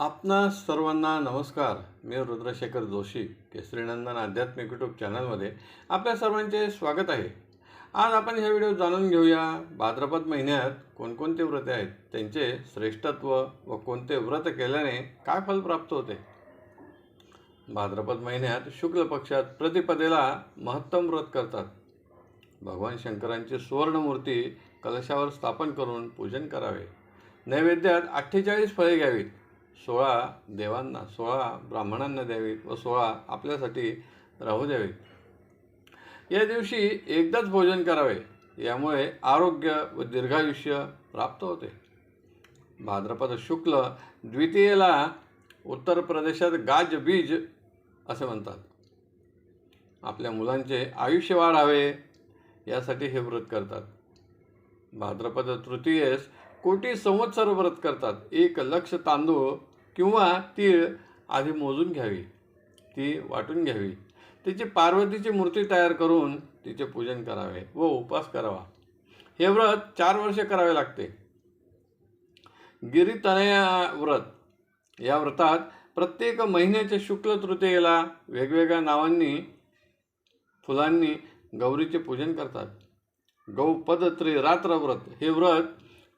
आपणा सर्वांना नमस्कार. मी रुद्रशेखर जोशी केसरीनंदन आध्यात्मिक यूट्यूब चॅनलमध्ये आपल्या सर्वांचे स्वागत आहे. आज आपण ह्या व्हिडिओ जाणून घेऊया भाद्रपद महिन्यात कोणकोणते व्रते आहेत? त्यांचे श्रेष्ठत्व व कोणते व्रत केल्याने काय फल प्राप्त होते? भाद्रपद महिन्यात शुक्ल पक्षात प्रतिपदेला महत्तम व्रत करतात. भगवान शंकरांची सुवर्णमूर्ती कलशावर स्थापन करून पूजन करावे. नैवेद्यात अठ्ठेचाळीस फळे घ्यावीत. सोळा देवांना सोळा ब्राह्मणांना द्यावीत व सोळा आपल्यासाठी राहू द्यावीत या दिवशी एकदाच भोजन करावे यामुळे आरोग्य व दीर्घायुष्य प्राप्त होते. भाद्रपद शुक्ल द्वितीयेला उत्तर प्रदेशात गाज बीज असे म्हणतात. आपल्या मुलांचे आयुष्य वाढावे यासाठी हे व्रत करतात. भाद्रपद तृतीयेस कोटी संवत्सर व्रत करतात. एक लक्ष तांदूळ किंवा तीळ आधी मोजून घ्यावी ती वाटून घ्यावी. तिची पार्वतीची मूर्ती तयार करून तिचे पूजन करावे व उपवास करावा. हे व्रत चार वर्षे करावे लागते. गिरितनया व्रत या व्रतात प्रत्येक महिन्याच्या शुक्ल तृतीयेला वेगवेगळ्या नावांनी फुलांनी गौरीचे पूजन करतात. गौपदत्री रात्र व्रत हे व्रत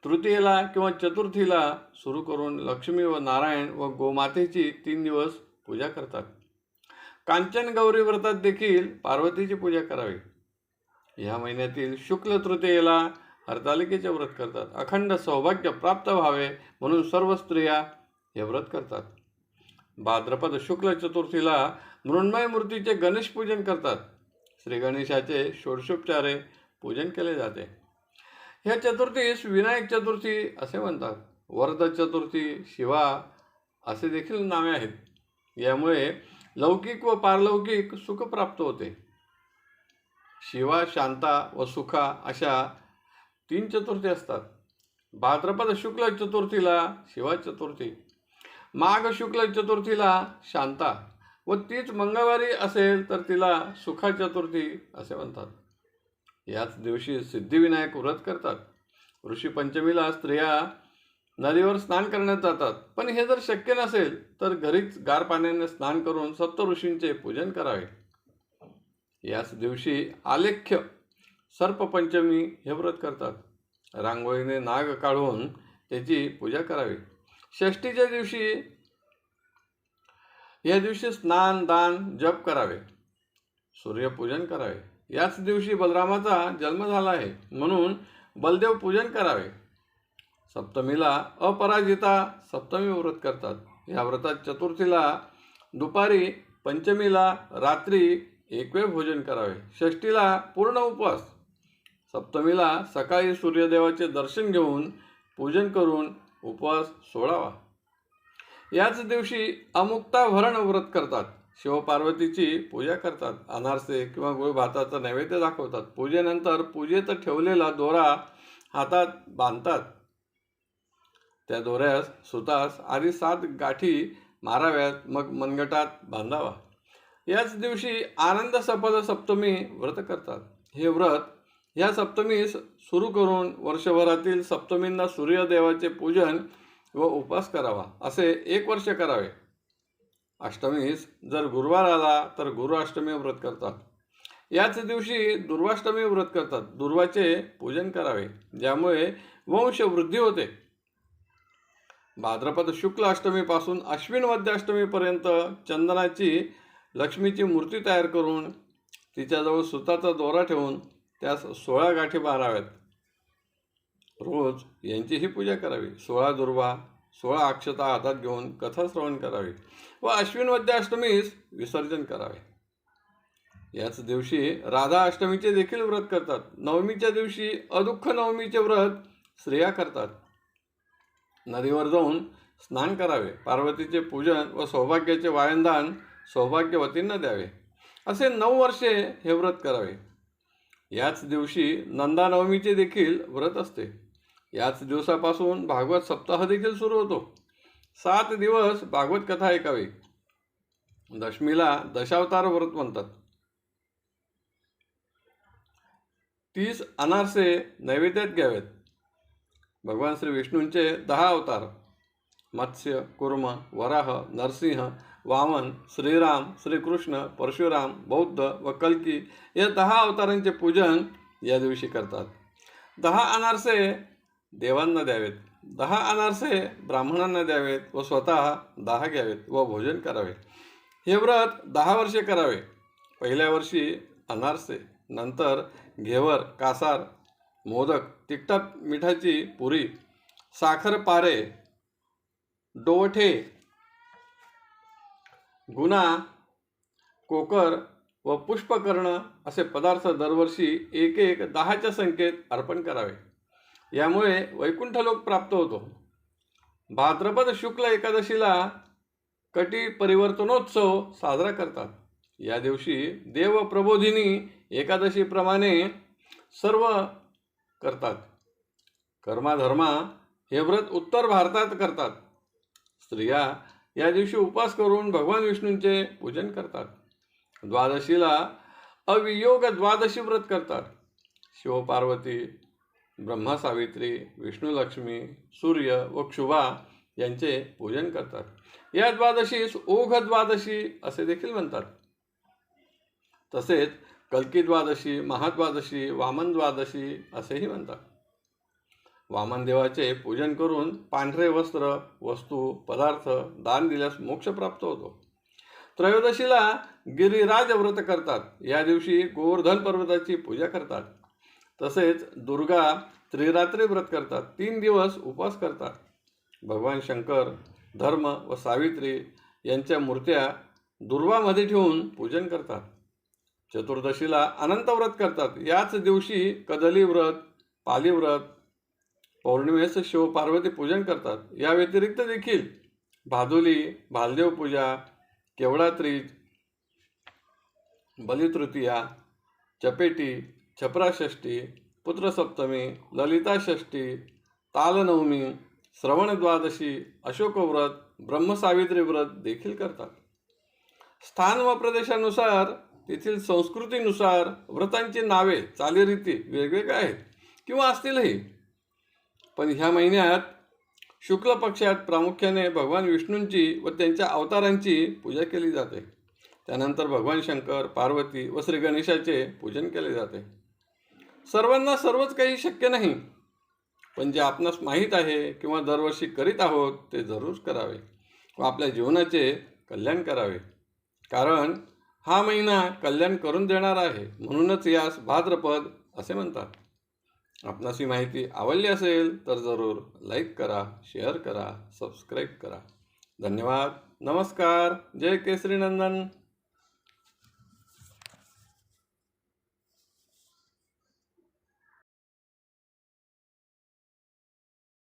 तृतीयेला किंवा चतुर्थीला सुरू करून लक्ष्मी व नारायण व गोमातेची तीन दिवस पूजा करतात. कांचन गौरी व्रतात देखील पार्वतीची पूजा करावी. ह्या महिन्यातील शुक्ल तृतीयेला हरतालिकेचे व्रत करतात. अखंड सौभाग्य प्राप्त व्हावे म्हणून सर्व स्त्रिया हे व्रत करतात. भाद्रपद शुक्ल चतुर्थीला मृण्मय मूर्तीचे गणेश पूजन करतात. श्री गणेशाचे षोडशोपचारे पूजन केले जाते. ह्या चतुर्थीस विनायक चतुर्थी असे म्हणतात. वरद चतुर्थी शिवा असे देखील नावे आहेत. यामुळे लौकिक व पारलौकिक सुख प्राप्त होते. शिवा शांता व सुखा अशा तीन चतुर्थी असतात. भाद्रपद शुक्ल चतुर्थीला शिवा चतुर्थी माघ शुक्ल चतुर्थीला शांता व तीच मंगळवारी असेल तर तिला सुखा चतुर्थी असे म्हणतात. याच दिवशी सिद्धिविनायक व्रत करतात. ऋषी पंचमीला स्त्रिया नदीवर स्नान करण्यात जातात. पण हे जर शक्य नसेल तर घरीच गार पाण्याने स्नान करून सप्त ऋषींचे पूजन करावे. याच दिवशी आलेख्य सर्पपंचमी हे व्रत करतात. रांगोळीने नाग काढून त्याची पूजा करावी. षष्टीच्या दिवशी या दिवशी स्नान दान जप करावे. सूर्यपूजन करावे. याच दिवशी बलरामाचा जन्म झाला आहे. म्हणून बलदेव पूजन करावे. सप्तमीला अपराजिता सप्तमी व्रत करतात. या व्रतात चतुर्थीला दुपारी पंचमीला रात्री एकवेळ भोजन करावे. षष्टीला पूर्ण उपवास. सप्तमीला सकाळी सूर्यदेवाचे दर्शन घेऊन पूजन करून उपवास सोडावा. याच दिवशी अमुक्ताभरण व्रत करतात. शिवपार्वतीची पूजा करतात अनारसे किंवा गुळ भाताचा नैवेद्य दाखवतात. पूजेनंतर पूजेत ठेवलेला दोरा हातात बांधतात. त्या दोऱ्यास सुतास आधी सात गाठी माराव्यात मग मनगटात बांधावा. याच दिवशी आनंद सपद सप्तमी व्रत करतात. हे व्रत ह्या सप्तमीस सुरू करून वर्षभरातील सप्तमींना सूर्यदेवाचे पूजन व उपवास करावा असे एक वर्ष करावे. अष्टमीस जर गुरुवार आला तर गुरु अष्टमी व्रत करतात. याच दिवशी दुर्वाष्टमी व्रत करतात. दुर्वाचे पूजन करावे ज्यामुळे वंश वृद्धी होते. भाद्रपद शुक्ल अष्टमीपासून अश्विन वद्य अष्टमीपर्यंत चंदनाची लक्ष्मीची मूर्ती तयार करून तिच्याजवळ सुताचा दोरा ठेवून त्यास सोळा गाठी बाराव्यात रोज यांचीही पूजा करावी. सोळा दुर्वा सोळा अक्षता हातात घेऊन कथा श्रवण व अश्विन वद्य अष्टमीस विसर्जन करावे. याच दिवशी राधा अष्टमीचे देखील व्रत करतात. नवमीच्या दिवशी अदुःख नवमीचे व्रत स्त्रिया करतात. नदीवर जाऊन स्नान करावे. पार्वतीचे पूजन व सौभाग्याचे वायनदान सौभाग्यवतींना द्यावे. असे नऊ वर्षे हे व्रत करावे. याच दिवशी नंदानवमीचे देखील व्रत असते. याच दिवसापासून भागवत सप्ताह देखील सुरू होतो. सात दिवस भागवत कथा ऐकावी. दशमीला दशावतार व्रत म्हणतात. तीस अनारसे नैवेद्यात घ्यावेत. भगवान श्री विष्णूंचे दहा अवतार. मत्स्य कुर्म वराह नरसिंह वामन श्रीराम श्रीकृष्ण परशुराम बौद्ध व कल्की या दहा अवतारांचे पूजन या दिवशी करतात. दहा अनारसे देवांना द्यावेत. दहा अनारसे ब्राह्मणांना द्यावेत व स्वतः दहा घ्यावेत व भोजन करावे. हे व्रत दहा वर्षे करावे. पहिल्या वर्षी अनारसे नंतर घेवर कासार मोदक तिखटा मिठाची पुरी साखर पारे डोवठे गुना कोकर व पुष्पकर्ण असे पदार्थ दरवर्षी एक एक दहाच्या संख्येत अर्पण करावे. यामुळे वैकुंठ लोक प्राप्त होतो. भाद्रपद शुक्ल एकादशीला कटी परिवर्तनोत्सव साजरा करतात. या दिवशी देव प्रबोधिनी एकादशीप्रमाणे सर्व करतात. कर्माधर्मा हे व्रत उत्तर भारतात करतात. स्त्रिया या दिवशी उपवास करून भगवान विष्णूंचे पूजन करतात. द्वादशीला अवियोग द्वादशी व्रत करतात. शिवपार्वती ब्रह्मा सावित्री विष्णुलक्ष्मी सूर्य व क्षुभा यांचे पूजन करतात. या द्वादशीस ओघ द्वादशी असे देखील म्हणतात. तसेच कल्की द्वादशी महाद्वादशी वामन द्वादशी असेही म्हणतात. वामनदेवाचे पूजन करून पांढरे वस्त्र वस्तू पदार्थ दान दिल्यास मोक्ष प्राप्त होतो. त्रयोदशीला गिरिराज व्रत करतात. या दिवशी गोवर्धन पर्वताची पूजा करतात. तसेच दुर्गा त्रिरात्री व्रत करतात. तीन दिवस उपवास करतात. भगवान शंकर धर्म व सावित्री यांच्या मूर्त्या दुर्वामध्ये ठेवून पूजन करतात. चतुर्दशीला अनंत व्रत करतात. याच दिवशी कदली व्रत पाली व्रत पौर्णिमेस शिव पार्वती पूजन करतात. या व्यतिरिक्त देखील भादुली भालदेव पूजा केवळात्रीज बलितृतीया चपेटी छपराषष्टी पुत्रसप्तमी ललिताषष्टी तालनवमी श्रवण द्वादशी अशोकव्रत ब्रह्मसावित्री व्रत देखील करतात. स्थान व प्रदेशानुसार तेथील संस्कृतीनुसार व्रतांची नावे चालीरीती वेगवेगळ्या आहेत किंवा असतीलही. पण ह्या महिन्यात शुक्ल पक्षात प्रामुख्याने भगवान विष्णूंची व त्यांच्या अवतारांची पूजा केली जाते. त्यानंतर भगवान शंकर पार्वती व श्री गणेशाचे पूजन केले जाते. सर्वांना सर्वच काही शक्य नाही. पण जे आपणास माहीत आहे किंवा दरवर्षी करीत आहोत ते जरूर करावे. व आपल्या जीवनाचे कल्याण करावे. कारण हा महिना कल्याण करून देणारा आहे म्हणूनच यास भाद्रपद असे म्हणतात. आपणास ही माहिती आवडली असेल तर जरूर लाईक करा शेअर करा सबस्क्राईब करा. धन्यवाद. नमस्कार. जय केसरी नंदन.